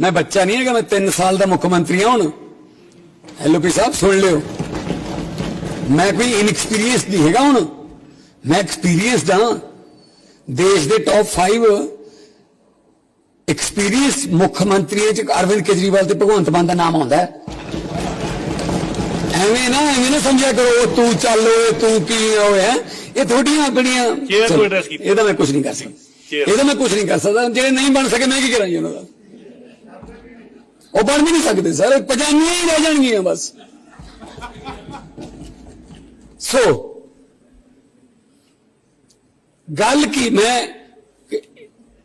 ਮੈਂ ਬੱਚਾ ਨਹੀਂ ਹੈਗਾ ਮੈਂ 3 ਸਾਲ ਦਾ ਮੁੱਖ ਮੰਤਰੀ ਹਾਂ ਹੁਣ। ਐਲਓਪੀ ਸਾਹਿਬ ਸੁਣ ਲਿਓ। ਮੈਂ ਕੋਈ ਇਨਐਕਸਪੀਰੀਅੰਸ ਨਹੀਂ ਹੈਗਾ ਹੁਣ। ਮੈਂ ਐਕਸਪੀਰੀਅੰਸਡ ਹਾਂ। ਦੇਸ਼ ਦੇ ਟੌਪ 5 ਐਕਸਪੀਰੀਅੰਸ ਮੁੱਖ ਮੰਤਰੀਆਂ ਚ ਅਰਵਿੰਦ ਕੇਜਰੀਵਾਲ ਤੇ ਭਗਵੰਤ ਮਾਨ ਦਾ ਨਾਮ ਆਉਂਦਾ ਹੈ। ਐਵੇਂ ਨਾ ਐਵੇਂ ਨਾ ਸਮਝਿਆ ਕਰੋ ਤੂੰ ਚੱਲ ਓਏ ਤੂੰ ਕੀ ਹੋਇਆ ਇਹ ਥੋੜੀਆਂ ਬੜੀਆਂ Chair ਤੋਂ ਚਲੋ, address ਕੀਤਾ। ਇਹਦਾ ਮੈਂ ਕੁਝ ਨਹੀਂ ਕਰ ਸਕਦਾ। ਇਹਦਾ ਮੈਂ ਕੁਝ ਨਹੀਂ ਕਰ ਸਕਦਾ। ਜਿਹੜੇ ਨਹੀਂ ਬਣ ਸਕੇ ਮੈਂ ਕੀ ਕਰਾਂ ਜੀ ਉਹਨਾਂ ਦਾ? ਉਹ ਬਣ ਵੀ ਨਹੀਂ ਸਕਦੇ ਸਰ ਪਜਾਨੀਆਂ ਹੀ ਰਹਿ ਜਾਣਗੀਆਂ ਬਸ। ਸੋ ਗੱਲ ਕੀ, ਮੈਂ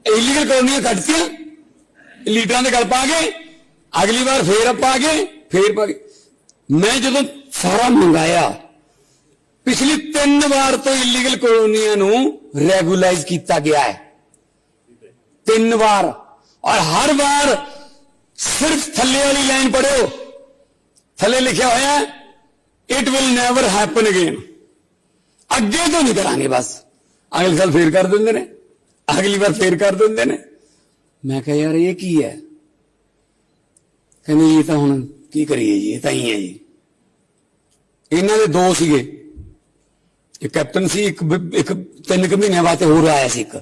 ਇਲੀਗਲ ਕਲੋਨੀਆਂ ਕੱਟਤੀਆਂ ਲੀਡਰਾਂ ਦੇ ਗੱਲ ਪਾ ਕੇ ਅਗਲੀ ਵਾਰ ਫੇਰ ਆਪਾਂ ਆ ਗਏ, ਫੇਰ ਪਾ ਕੇ ਮੈਂ ਜਦੋਂ ਸਾਰਾ ਮੰਗਾਇਆ, ਪਿਛਲੀ ਤਿੰਨ ਵਾਰ ਤੋਂ ਇਲੀਗਲ ਕਲੋਨੀਆਂ ਨੂੰ ਰੈਗੂਲਾਈਜ਼ ਕੀਤਾ ਗਿਆ ਹੈ। ਤਿੰਨ ਵਾਰ, ਔਰ ਹਰ ਵਾਰ ਸਿਰਫ ਥੱਲੇ ਵਾਲੀ ਲਾਈਨ ਪੜਿਓ ਥੱਲੇ ਲਿਖਿਆ ਹੋਇਆ ਹੈ it will never happen again ਅੱਗੇ ਤੋਂ ਨਹੀਂ ਕਰਾਂਗੇ ਬਸ। ਅਗਲੇ ਸਾਲ ਫੇਰ ਕਰ ਦਿੰਦੇ ਨੇ। ਅਗਲੀ ਵਾਰ ਫੇਰ ਕਰ ਦਿੰਦੇ ਨੇ। ਮੈਂ ਕਿਹਾ, ਯਾਰ, ਇਹ ਕੀ ਹੈ? ਕਹਿੰਦੇ, ਇਹ ਤਾਂ ਹੁਣ ਕੀ ਕਰੀਏ ਜੀ? ਇਹ ਤਾਂ ਹੀ ਹੈ ਜੀ। ਇਹਨਾਂ ਦੇ ਦੋ ਸੀਗੇ। ਇੱਕ ਕੈਪਟਨ ਸੀ, ਇੱਕ ਇੱਕ ਤਿੰਨ ਕੁ ਮਹੀਨਿਆਂ ਵਾਸਤੇ ਹੋਰ ਆਇਆ ਸੀ ਇੱਕ।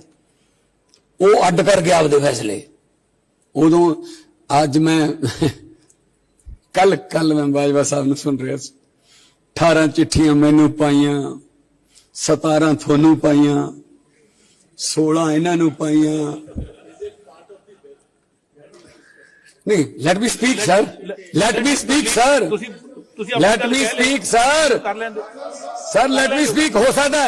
ਉਹ ਅੱਡ ਕਰ ਗਿਆ ਆਪਦੇ ਫੈਸਲੇ। ਉਦੋਂ ਅੱਜ ਮੈਂ ਕੱਲ ਕੱਲ ਮੈਂ ਬਾਜਵਾ ਸਾਹਿਬ ਨੂੰ ਸੁਣ ਰਿਹਾ ਸੀ। 18 ਚਿੱਠੀਆਂ ਮੈਨੂੰ ਪਾਈਆਂ 17 ਤੁਹਾਨੂੰ ਪਾਈਆਂ 16 ਇਹਨਾਂ ਨੂੰ ਪਾਈਆਂ। ਨਹੀਂ let me speak sir let me speak sir ਤੁਸੀਂ ਤੁਸੀਂ let me. Speak sir sir let me speak ਹੋ ਸਕਦਾ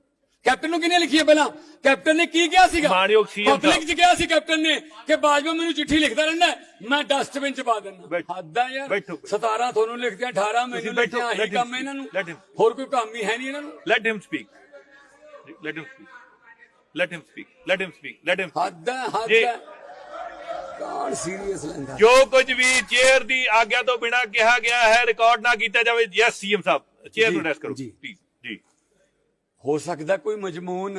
ਕੈਪਟਨ ਨੂੰ ਕਿੰਨੀਆਂ ਲਿਖੀਆਂ ਪਹਿਲਾਂ? ਕੈਪਟਨ ਨੇ ਕੀ ਕਿਹਾ ਸੀਗਾ? ਸਾਹਿਬ। ਪਬਲਿਕ 'ਚ ਕਿਹਾ ਸੀ ਕੈਪਟਨ ਨੇ ਕਿ ਬਾਜਵਾ ਮੈਨੂੰ ਚਿੱਠੀ ਲਿਖਦਾ ਰਹਿੰਦਾ ਮੈਂ ਡਸਟਬਿਨ 'ਚ ਪਾ ਦਿੰਦਾ। ਹੱਦ ਯਾਰ। ਬੈਠੋ। 17 ਤੁਹਾਨੂੰ ਲਿਖਦੇ 18 ਮੈਨੂੰ ਲਿਖਦੇ ਆਹੀ ਕੰਮ ਇਹਨਾਂ ਨੂੰ। ਹੋਰ ਕੋਈ ਕੰਮ ਹੀ ਹੈ ਨਹੀਂ ਇਹਨਾਂ ਨੂੰ? Let him speak let him speak let him speak let him speak let him ਹੱਦ ਹੈ ਹੱਦ ਜੀ। ਹੈ ਕੌਣ ਸੀਰੀਅਸ ਲੈਂਦਾ? ਜੋ ਕੁਝ ਵੀ ਚੇਅਰ ਦੀ ਆਗਿਆ ਤੋਂ ਬਿਨਾ ਕਿਹਾ ਗਿਆ ਹੈ ਰਿਕਾਰਡ ਨਾ ਕੀਤਾ ਜਾਵੇ। ਯੈਸ ਸੀਐਮ ਸਾਹਿਬ। ਚੇਅਰ ਨੂੰ ਅਡਰੈਸ ਕਰੋ। ਜੀ। ਪਲੀਜ਼ ਜੀ। ਹੋ ਸਕਦਾ ਕੋਈ ਮਜਮੂਨ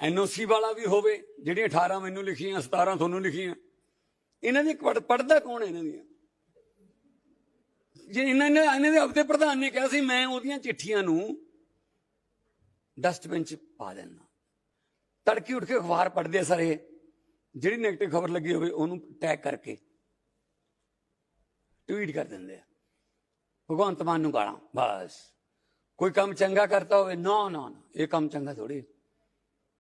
ਐਨਓਸੀ ਵਾਲਾ ਵੀ ਹੋਵੇ, ਜਿਹੜੀਆਂ 18 ਮੈਨੂੰ ਲਿਖੀਆਂ 17 ਤੁਹਾਨੂੰ ਲਿਖੀਆਂ। ਇਹਨਾਂ ਦੀ ਪੜਦਾ ਕੌਣ ਹੈ ਇਹਨਾਂ ਦੀਆਂ? ਜੇ ਇਹਨਾਂ ਨੇ, ਇਹਨਾਂ ਦੇ ਆਪਦੇ ਪ੍ਰਧਾਨ ਨੇ ਕਿਹਾ ਸੀ, ਮੈਂ ਉਹਦੀਆਂ ਚਿੱਠੀਆਂ ਨੂੰ ਡਸਟਬਿਨ 'ਚ ਪਾ ਦੇਣਾ ਤੜਕੀ ਉੱਠ ਕੇ ਅਖਬਾਰ ਪੜ੍ਹਦੇ ਆ ਸਾਰੇ। ਜਿਹੜੀ 네ਗੇਟਿਵ ਖਬਰ ਲੱਗੀ ਹੋਵੇ, ਉਹਨੂੰ ਟੈਗ ਕਰਕੇ ਟਵੀਟ ਕਰ ਦਿੰਦੇ ਆ। ਭਗਵੰਤ ਮਾਨ ਨੂੰ ਗਾਲਾਂ, ਬਸ। ਕੋਈ ਕੰਮ ਚੰਗਾ ਕਰਤਾ ਹੋਵੇ ਨਾ ਨਾ ਇਹ ਕੰਮ ਚੰਗਾ ਥੋੜੀ